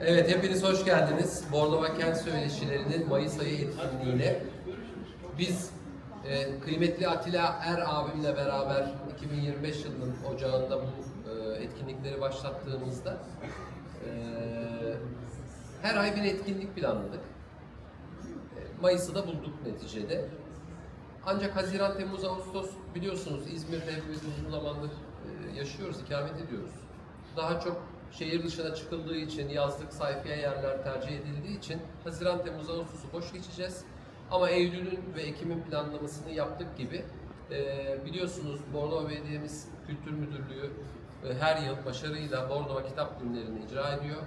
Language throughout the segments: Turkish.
Evet, hepiniz hoş geldiniz. Bornova Kent Söyleşilerinin Mayıs ayı etkinliğine. Biz e, kıymetli Atilla Er abimle beraber 2025 yılının ocağında bu e, etkinlikleri başlattığımızda e, her ay bir etkinlik planladık. E, Mayıs'ı da bulduk neticede. Ancak Haziran, Temmuz, Ağustos biliyorsunuz İzmir'de hepimiz uzun zamandır e, yaşıyoruz, ikamet ediyoruz. Daha çok şehir dışına çıkıldığı için, yazlık sayfiye yerler tercih edildiği için Haziran, Temmuz, Ağustos'u boş geçeceğiz. Ama Eylül'ün ve Ekim'in planlamasını yaptık gibi e, biliyorsunuz Bornova Belediye'miz Kültür Müdürlüğü e, her yıl başarıyla Bornova Kitap Günlerini icra ediyor.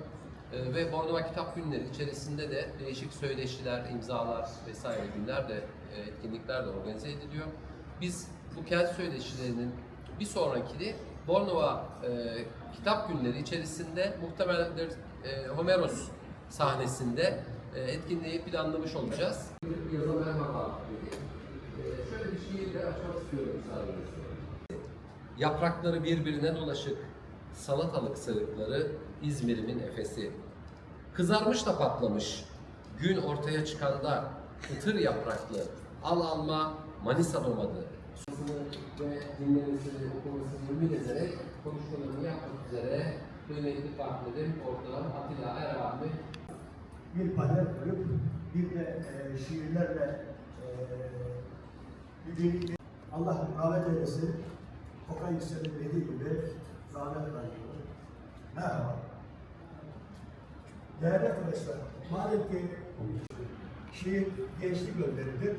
E, ve Bornova Kitap Günleri içerisinde de değişik söyleşiler, imzalar vesaire günler de e, etkinlikler de organize ediliyor. Biz bu kent söyleşilerinin bir sonrakini Bornova e, Kitap Günleri içerisinde muhtemelen e, Homeros sahnesinde e, etkinliği planlamış olacağız. Yaza merhaba. E, şöyle bir şiirle açmak istiyorum müsaadenizle. Yaprakları birbirine dolaşık, salatalık sarıkları İzmir'imin efesi. Kızarmış da patlamış, gün ortaya çıkanda kıtır yapraklı, al alma Manisa domadı. Ve dinlemesini, okumasını ümit ederek konuşmalarını yapmak üzere kıymetli partnerim orada Atilla Erabami bir panel kurup bir de e, şiirlerle e, bir birlikte Allah rahmet eylesin. Okan Yüksel'in dediği gibi rahmet bırakıyor. Merhaba. Değerli arkadaşlar, madem ki şiir gençlik gönderidir,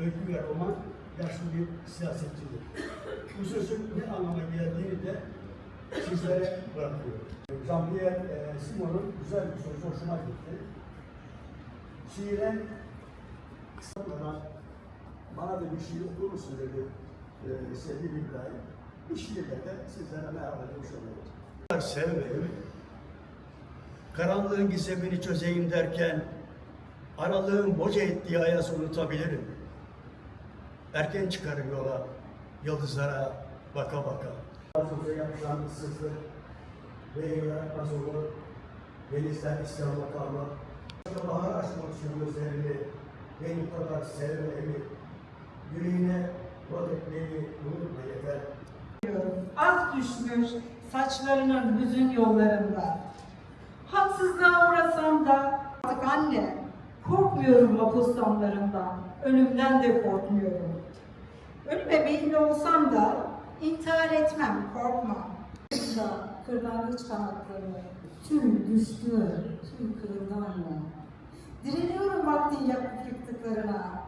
öykü ve roman yaşlı bir siyasetçidir. Bu sözün ne anlama geldiğini de sizlere bırakıyorum. Jean-Pierre e, Simon'un güzel bir sözü hoşuma gitti. Şiire kısalmadan bana da bir şiir okur musun dedi e, sevgili İbrahim. Bir şiirle de sizlere merhaba demiş oluyorum. Sevmeyim. Karanlığın gizemini çözeyim derken aralığın boca ettiği ayazı unutabilirim. Erken çıkarım yola, yıldızlara baka baka. Söze yapılan ıssızlık ve yaratmaz olur. Denizler isyan makamı. Bahar açmak için gözlerini benim kadar sevmemi, yüreğine vakitleri unutma yeter. Az düşmüş saçlarının hüzün yollarında. Haksızlığa uğrasam da artık anne, korkmuyorum vapus damlarından, ölümden de korkmuyorum. Ölüme meyilli olsam da intihar etmem, korkma. da kırlangıç kanatları, tüm düştü, tüm kırıldı anne. Direniyorum vaktin yapıp yıktıklarına,